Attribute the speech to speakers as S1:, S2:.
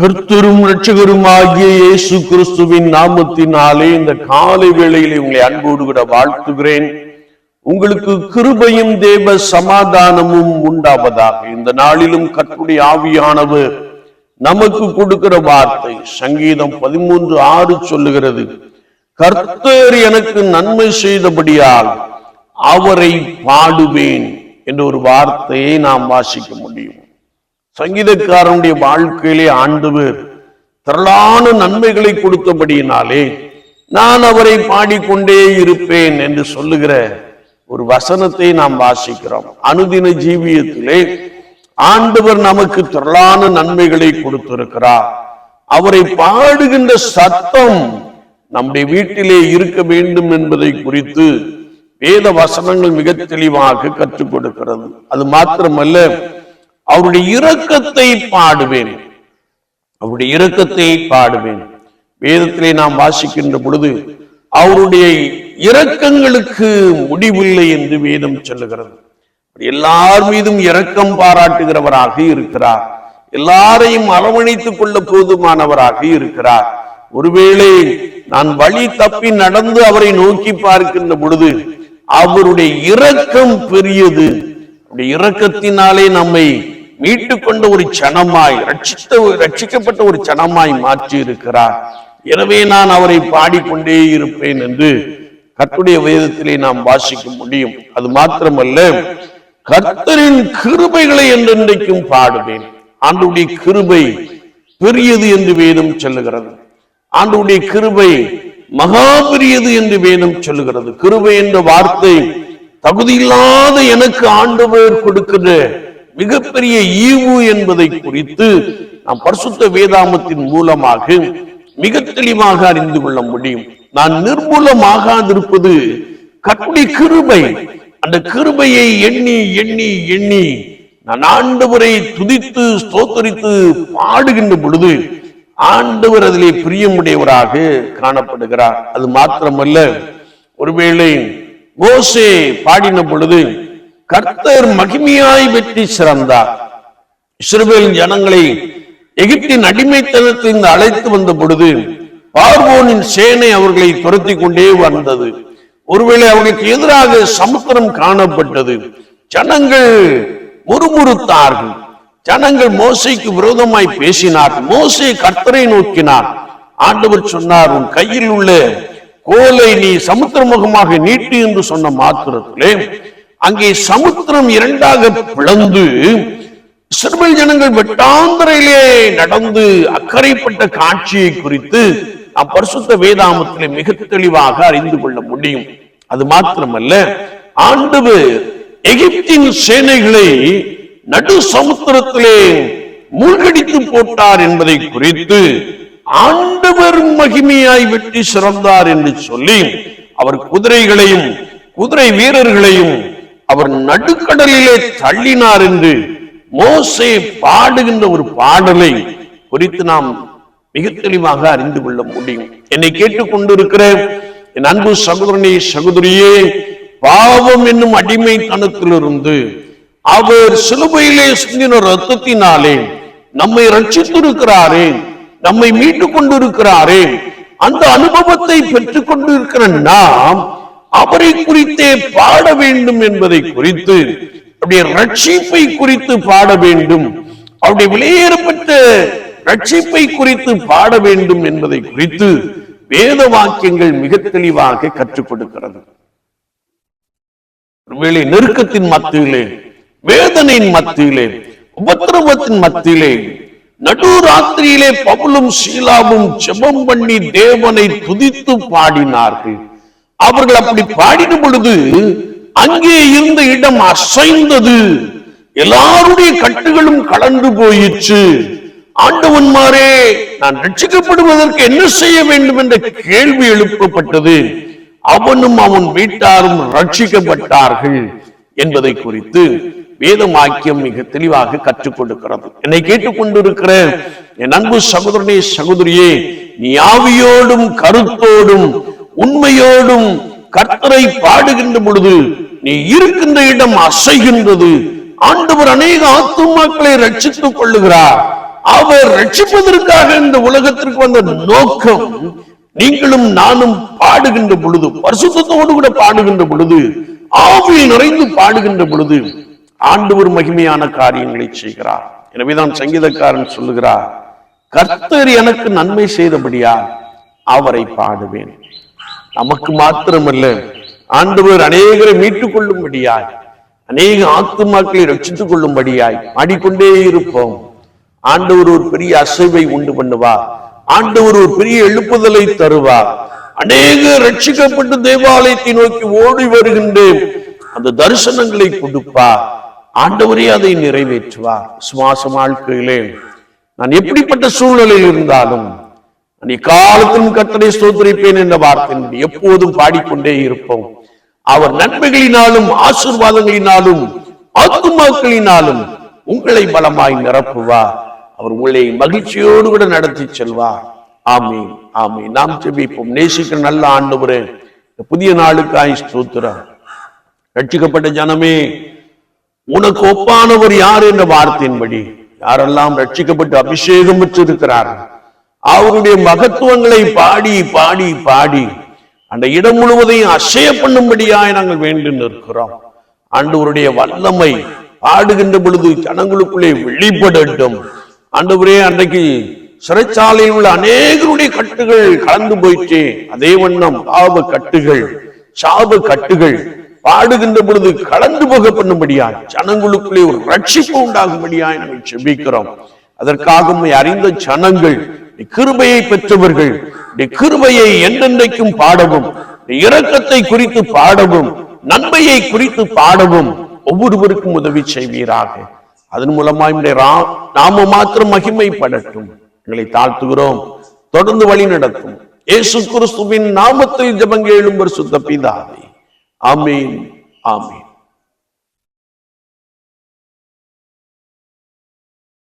S1: கர்த்தரும் ஆகிய இயேசு கிறிஸ்துவின் நாமத்தினாலே இந்த காலை வேளையிலே உங்களை அன்போடு கூட வாழ்த்துகிறேன். உங்களுக்கு கிருபையும் தேவ சமாதானமும் உண்டாவதாக. இந்த நாளிலும் கர்த்தருடைய ஆவியானவர் நமக்கு கொடுக்கிற வார்த்தை சங்கீதம் பதிமூன்று ஆறு சொல்லுகிறது. கர்த்தர் எனக்கு நன்மை செய்தபடியால் அவரை பாடுவேன் என்ற ஒரு வார்த்தையை நாம் வாசிக்க முடியும். சங்கீதக்காரனுடைய வாழ்க்கையிலே ஆண்டவர் திரளான நன்மைகளை கொடுத்தபடியினாலே நான் அவரை பாடிக்கொண்டே இருப்பேன் என்று சொல்லுகிற ஒரு வசனத்தை நாம் வாசிக்கிறோம். அனுதின ஜீவியத்திலே ஆண்டவர் நமக்கு திரளான நன்மைகளை கொடுத்திருக்கிறார். அவரை பாடுகின்ற சத்தம் நம்முடைய வீட்டிலே இருக்க வேண்டும் என்பதை குறித்து வேத வசனங்கள் மிக தெளிவாக கற்றுக் கொடுக்கிறது. அது மாத்திரமல்ல அவருடைய இரக்கத்தை பாடுவேன். அவருடைய இரக்கத்தை பாடுவேன். வேதத்திலே நாம் வாசிக்கின்ற பொழுது அவருடைய இரக்கங்களுக்கு முடிவில்லை என்று வேதம் சொல்லுகிறது. எல்லார் மீதும் இரக்கம் பாராட்டுகிறவராக இருக்கிறார். எல்லாரையும் அரவணைத்துக் கொள்ள போதுமானவராக இருக்கிறார். ஒருவேளை நான் வழி தப்பி நடந்து அவரை நோக்கி பார்க்கின்ற பொழுது அவருடைய இரக்கம் பெரியது. அவருடைய இரக்கத்தினாலே நம்மை மீட்டுக் கொண்ட ஒரு சனமாய் ரட்சித்த ரட்சிக்கப்பட்ட ஒரு சனமாய் மாற்றி இருக்கிறார் எனவே நான் அவரை பாடிக்கொண்டே இருப்பேன் என்று கத்துடைய வேதத்திலே நாம் வாசிக்க முடியும். அது மாத்திரமல்ல கர்த்தரின் கிருபைகளை என்றென்றைக்கும் பாடுவேன். ஆண்டுடைய கிருபை பெரியது என்று வேதம் சொல்லுகிறது. ஆண்டுடைய கிருபை மகா பெரியது என்று வேதம் சொல்லுகிறது. கிருபை என்ற வார்த்தை தகுதியில்லாத எனக்கு ஆண்டவர் கொடுக்கிற மிகப்பெரிய ஈவு என்பதை குறித்து நாம் பரிசுத்த வேதாமத்தின் மூலமாக மிக தெளிவாக அறிந்து கொள்ள முடியும். நான் நிர்மூலமாகாதிருப்பது கட்டுடி கிருபை. அந்த கிருபையை எண்ணி எண்ணி எண்ணி நான் ஆண்டவரை துதித்து ஸ்தோத்தரித்து பாடுகின்ற பொழுது ஆண்டவர் அதிலே பிரியமுடையவராக காணப்படுகிறார். அது மாத்திரமல்ல ஒருவேளை மோசே பாடின பொழுது கர்த்தர் மகிமையாய் வெற்றி சிறந்தார். இஸ்ரேலின் ஜனங்களை எகிப்தின் அடிமைத்தனத்திலிருந்து அழைத்து வந்த பொழுது பார்வோனின் சேனை அவர்களை துரத்தி கொண்டே வந்தது. ஒருவேளை அவர்களுக்கு எதிராக சமுத்திரம் காணப்பட்டது. ஜனங்கள் முறுமுறுத்தார்கள். ஜனங்கள் மோசைக்கு விரோதமாய் பேசினார். மோசை கர்த்தரை நோக்கினார். ஆண்டவர் சொன்னார் உன் கையில் உள்ள கோலை நீ சமுத்திரமுகமாக நீட்டு என்று சொன்ன மாத்திரத்திலே அங்கே சமுத்திரம் இரண்டாக பிளந்து இஸ்ரவேல் ஜனங்கள் வெட்டாந்தரையிலே நடந்து அக்கறைப்பட்ட காட்சியை குறித்து நாம் பரிசுத்த வேதாமத்திலே மிக தெளிவாக அறிந்து கொள்ள முடியும். அது மாத்திரமல்ல ஆண்டவர் எகிப்தின் சேனைகளை நடு சமுத்திரத்திலே மூழ்கடித்து போட்டார் என்பதை குறித்து ஆண்டவர் மகிமையாய் வெட்டி சிறந்தார் என்று சொல்லி அவர் குதிரைகளையும் குதிரை வீரர்களையும் அவர் நடுக்கடலிலே தள்ளினார் என்று மோசே பாடுகின்ற ஒரு பாடலை குறித்து நாம் மிக தெளிவாக அறிந்து கொள்ள முடியும். என்னை கேட்டுக்கொண்டிருக்கிற என் அன்பு சகோதரனே சகோதரியே பாவம் என்னும் அடிமைத்தனத்திலிருந்து அவர் சிலுவையிலே சிந்தின ரத்தத்தினாலே நம்மை ரட்சித்திருக்கிறாரே நம்மை மீட்டுக் கொண்டிருக்கிறாரே அந்த அனுபவத்தை பெற்றுக் கொண்டிருக்கிற நாம் அவரை குறித்தே பாட வேண்டும் என்பதை குறித்து அவருடைய ரட்சிப்பை குறித்து பாட வேண்டும் அவருடைய வெளியேறப்பட்ட ரட்சிப்பை குறித்து பாட வேண்டும் என்பதை குறித்து வேத வாக்கியங்கள் மிக தெளிவாக கற்றுக் கொடுக்கிறது. ஒருவேளை நெருக்கத்தின் மத்தியிலே வேதனையின் மத்தியிலே உபத்திரவத்தின் மத்தியிலே நடுராத்திரியிலே பவுலும் சீலாவும் ஜெபம் பண்ணி தேவனை துதித்து பாடினார்கள். அவர்கள் அப்படி பாடின பொழுது அங்கே இருந்த இடம் அசைந்தது. எல்லாருடைய கட்டுகளும் கலந்து போயிற்று. ஆண்டவன்மாரே நான் ரட்சிக்கப்படுவதற்கு என்ன செய்ய வேண்டும் என்ற கேள்வி எழுப்பப்பட்டது. அவனும் அவன் வீட்டாரும் ரட்சிக்கப்பட்டார்கள் என்பதை குறித்து வேதமாக்கியம் மிக தெளிவாக கற்றுக் கொடுக்கிறது. என்னை கேட்டுக்கொண்டிருக்கிற என் அன்பு சகோதரனே சகோதரியே நீ ஆவியோடும் கருத்தோடும் உண்மையோடும் கர்த்தரை பாடுகின்ற பொழுது நீ இருக்கின்ற இடம் அசைகின்றது. ஆண்டவர் அநேக ஆத்துமாக்களை ரட்சித்துக் கொள்ளுகிறார். அவர் ரட்சிப்பதற்காக இந்த உலகத்திற்கு வந்த நோக்கம் நீங்களும் நானும் பாடுகின்ற பொழுது பரிசுத்தோடு கூட பாடுகின்ற பொழுது ஆவியில் நிறைந்து பாடுகின்ற பொழுது ஆண்டவர் மகிமையான காரியங்களை செய்கிறார். எனவேதான் சங்கீதக்காரன் சொல்லுகிறார் கர்த்தர் எனக்கு நன்மை செய்தபடியா அவரை பாடுவேன். நமக்கு மாத்திரமல்ல ஆண்டவர் அநேகரை மீட்டுக் கொள்ளும்படியாய் அநேக ஆத்துமாக்களை ரட்சித்துக் கொள்ளும்படியாய் ஆடிக்கொண்டே இருப்போம். ஆண்டவர் ஒரு பெரிய அசைவை உண்டு பண்ணுவார். ஆண்டவர் ஒரு பெரிய எழுப்புதலை தருவார். அநேக ரட்சிக்கப்பட்டு தேவாலயத்தை நோக்கி ஓடி வருகின்றேன் அந்த தரிசனங்களை கொடுப்பார். ஆண்டவரே அதை நிறைவேற்றுவார். சுவாச வாழ்க்கையிலே நான் எப்படிப்பட்ட சூழ்நிலையில் இருந்தாலும் நீ காலத்திலும் கத்தனை ஸ்தோத்திரிப்பேன் என்ற வார்த்தை எப்போதும் பாடிக்கொண்டே இருப்போம். அவர் நன்மைகளினாலும் ஆசிர்வாதங்களினாலும் ஆத்துமாக்களினாலும் உங்களை பலமாய் நிரப்புவா அவர் உங்களை மகிழ்ச்சியோடு கூட நடத்தி செல்வா ஆமீன் ஆமீன். நாம் ஜெபிப்போம். நேசிக்கிற நல்ல ஆண்டவரே புதிய நாளுக்காய் ஸ்தோத்திரம். ரட்சிக்கப்பட்ட ஜனமே உனக்கு ஒப்பானவர் யார் என்ற வார்த்தையின்படி யாரெல்லாம் ரட்சிக்கப்பட்டு அபிஷேகம் பெற்றிருக்கிறார்கள் அவருடைய மகத்துவங்களை பாடி பாடி பாடி அந்த இடம் முழுவதையும் அசைய பண்ணும்படியாய் நாங்கள் வேண்டி நிற்கிறோம். ஆண்டவருடைய வல்லமை பாடுகின்ற பொழுது ஜனங்களுக்குள்ளே வெளிப்படட்டும். ஆண்டவரே அன்றைக்கு சிறைச்சாலையில் உள்ள அநேகருடைய கட்டுகள் கலந்து போயிற்று. அதே வண்ணம் பாவ கட்டுகள் சாப கட்டுகள் பாடுகின்ற பொழுது கலந்து போக பண்ணும்படியாய் ஜனங்களுக்குள்ளே ஒரு ரட்சிப்பு உண்டாகும்படியாய் நாங்கள் செபிக்கிறோம். அதற்காக அறிந்த ஜனங்கள் கிருபையை பெற்றவர்கள் நீ கிருபையை என்றென்றைக்கும் பாடவும் நீ இரக்கத்தை குறித்து பாடவும் நன்மையை குறித்து பாடவும் ஒவ்வொருவருக்கும் உதவி செய்வீராக. அதன் மூலமாய் ரா- நாம மாத்திரம் மகிமைப்படட்டும். எங்களை தாழ்த்துகிறோம். தொடர்ந்து வழி நடத்தும். ஏசு கிறிஸ்துவின் நாமத்தில் ஜெபங்க எழும்பர் சுத்த பிதாவே. ஆமீன் ஆமீன்.